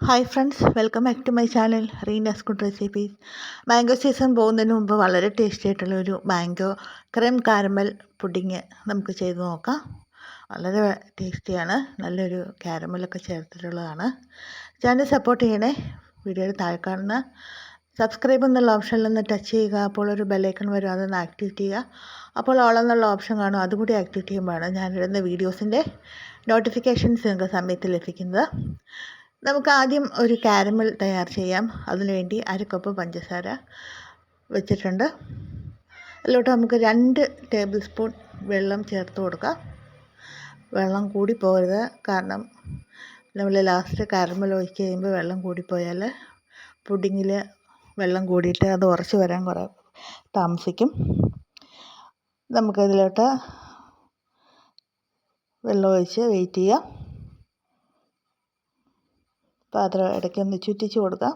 Hi friends welcome back to my channel Reena's good recipes mango season പോകുന്നതിന് മുമ്പ് വളരെ tasty ആയിട്ടുള്ള ഒരു മാംഗോ ക്രീം കാരമൽ പുഡിങ് നമുക്ക് ചെയ്ത് നോക്കാം. വളരെ ടേസ്റ്റിയാണ് നല്ലൊരു കാരമലൊക്കെ ചേർത്തിട്ടുള്ളതാണ്. ചാനൽ സപ്പോർട്ട് ചെയ്യണേ വീഡിയോയുടെ താഴെ കാണുന്ന സബ്സ്ക്രൈബ് എന്നുള്ള ഓപ്ഷനിൽ നിന്ന് ടച്ച് ചെയ്യുക അപ്പോൾ ഒരു ബെല്ലൈക്കൺ വരും അതൊന്ന് ആക്ടിവേറ്റ് ചെയ്യുക. അപ്പോൾ ഓൾ എന്നുള്ള ഓപ്ഷൻ കാണും അതുകൂടി ആക്ടിവേറ്റ് ചെയ്യുമ്പോഴാണ് ഞാനിടുന്ന വീഡിയോസിന്റെ നോട്ടിഫിക്കേഷൻസ് നിങ്ങൾക്ക് സമയത്ത് ലഭിക്കുന്നത്. നമുക്ക് ആദ്യം ഒരു കാരമൽ തയ്യാർ ചെയ്യാം. അതിനുവേണ്ടി അര കപ്പ് പഞ്ചസാര വെച്ചിട്ടുണ്ട്. അതിലോട്ട് നമുക്ക് രണ്ട് ടേബിൾ സ്പൂൺ വെള്ളം ചേർത്ത് കൊടുക്കാം. വെള്ളം കൂടി പോകരുത് കാരണം നമ്മൾ ലാസ്റ്റ് കാരമൽ ഒഴിച്ച് കഴിയുമ്പോൾ വെള്ളം കൂടിപ്പോയാൽ പുഡിങ്ങിൽ വെള്ളം കൂടിയിട്ട് അത് ഉറച്ച് വരാൻ കുറേ താമസിക്കും. നമുക്കതിലോട്ട് വെള്ളം ഒഴിച്ച് വെയിറ്റ് ചെയ്യാം. പാത്രം ഇടയ്ക്കൊന്ന് ചുറ്റിച്ച് കൊടുക്കാം.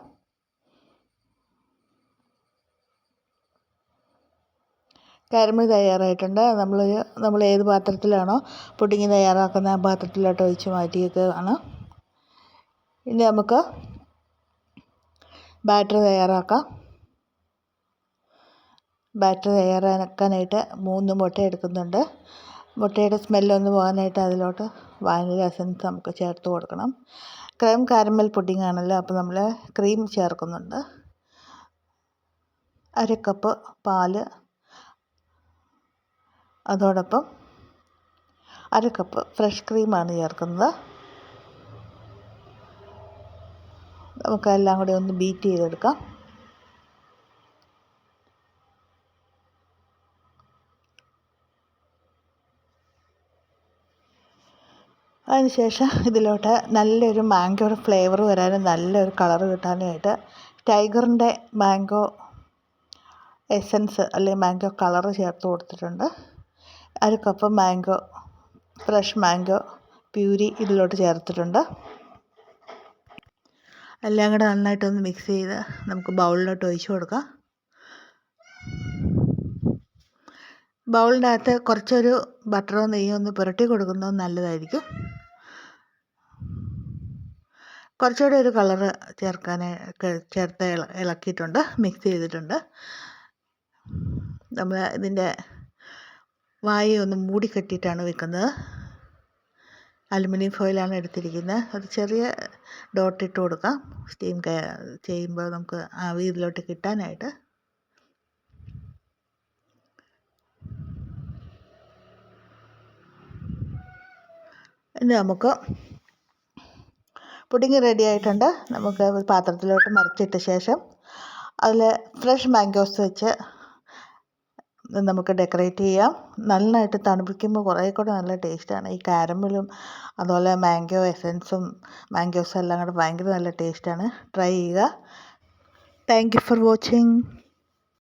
കരിമി തയ്യാറായിട്ടുണ്ട്. നമ്മൾ നമ്മൾ ഏത് പാത്രത്തിലാണോ പുഡിങ് തയ്യാറാക്കുന്ന ആ പാത്രത്തിലോട്ട് ഒഴിച്ച് മാറ്റിയേക്കാണ്. ഇനി നമുക്ക് ബാറ്റർ തയ്യാറാക്കാം. ബാറ്റർ തയ്യാറാക്കാനായിട്ട് മൂന്ന് മുട്ട എടുക്കുന്നുണ്ട്. മുട്ടയുടെ സ്മെല്ലൊന്ന് പോകാനായിട്ട് അതിലോട്ട് വാനില എസൻസ് നമുക്ക് ചേർത്ത് കൊടുക്കണം. ക്രീം കാരമൽ പുഡിംഗ് ആണല്ലോ അപ്പോൾ നമ്മൾ ക്രീം ചേർക്കുന്നുണ്ട്. അര കപ്പ് പാൽ അതോടൊപ്പം അര കപ്പ് ഫ്രഷ് ക്രീമാണ് ചേർക്കുന്നത്. നമുക്കെല്ലാം കൂടി ഒന്ന് ബീറ്റ് ചെയ്തെടുക്കാം. അതിനുശേഷം ഇതിലോട്ട് നല്ലൊരു മാംഗോയുടെ ഫ്ലേവർ വരാനും നല്ലൊരു കളർ കിട്ടാനുമായിട്ട് ടൈഗറിന്റെ മാംഗോ എസൻസ് അല്ലെങ്കിൽ മാംഗോ കളർ ചേർത്ത് കൊടുത്തിട്ടുണ്ട്. അര cup mango fresh mango puree ഇതിലോട്ട് ചേർത്തിട്ടുണ്ട്. എല്ലാം കൂടെ നന്നായിട്ടൊന്ന് മിക്സ് ചെയ്ത് നമുക്ക് ബൗളിലോട്ട് ഒഴിച്ചു കൊടുക്കാം. ബൗളിന്റെ അകത്ത് കുറച്ചൊരു ബട്ടറോ നെയ്യോ ഒന്ന് പുരട്ടി കൊടുക്കുന്നത് നല്ലതായിരിക്കും. കുറച്ചുകൂടി ഒരു കളറ് ചേർക്കാൻ ചേർത്ത് ഇളക്കിയിട്ടുണ്ട് മിക്സ് ചെയ്തിട്ടുണ്ട്. നമ്മൾ ഇതിന്റെ വായ ഒന്ന് മൂടിക്കെട്ടിയിട്ടാണ് വെക്കുന്നത്. അലുമിനിയം ഫോയിലാണ് എടുത്തിരിക്കുന്നത്. അത് ചെറിയ ഡോട്ട് ഇട്ട് കൊടുക്കാം. സ്റ്റീം ചെയ്യുമ്പോൾ നമുക്ക് ആ ഇതിലോട്ട് കിട്ടാനായിട്ട്. ഇനി നമുക്ക് പുഡിങ് റെഡി ആയിട്ടുണ്ട്. നമുക്ക് ഒരു പാത്രത്തിലോട്ട് മറിച്ചിട്ട ശേഷം അതിൽ ഫ്രഷ് മാംഗോസ് വെച്ച് നമുക്ക് ഡെക്കറേറ്റ് ചെയ്യാം. നന്നായിട്ട് തണുപ്പിക്കുമ്പോൾ കുറേ കൂടെ നല്ല ടേസ്റ്റാണ് ഈ കാരമലും അതുപോലെ മാംഗോ എസൻസും മാംഗോസും എല്ലാം കൂടെ ഭയങ്കര നല്ല ടേസ്റ്റാണ് ട്രൈ ചെയ്യുക. Thank you for watching